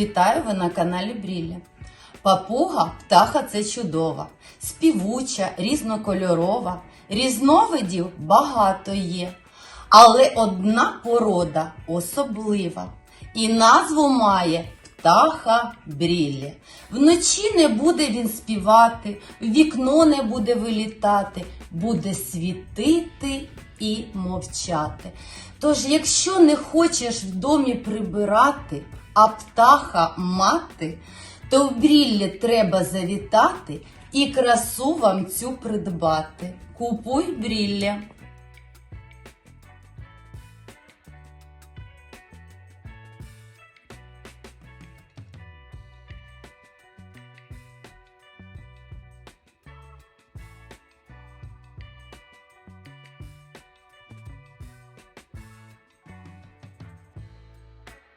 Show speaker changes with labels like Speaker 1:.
Speaker 1: Вітаю ви на каналі Брілля. Папуга птаха це чудова, співуча, різнокольорова, різновидів багато є. Але одна порода особлива і назву має птаха брілля. Вночі не буде він співати, вікно не буде вилітати, буде світити і мовчати. Тож, якщо не хочеш в домі прибирати, а птаха мати, то в бріллі треба завітати і красу вам цю придбати. Купуй брілля.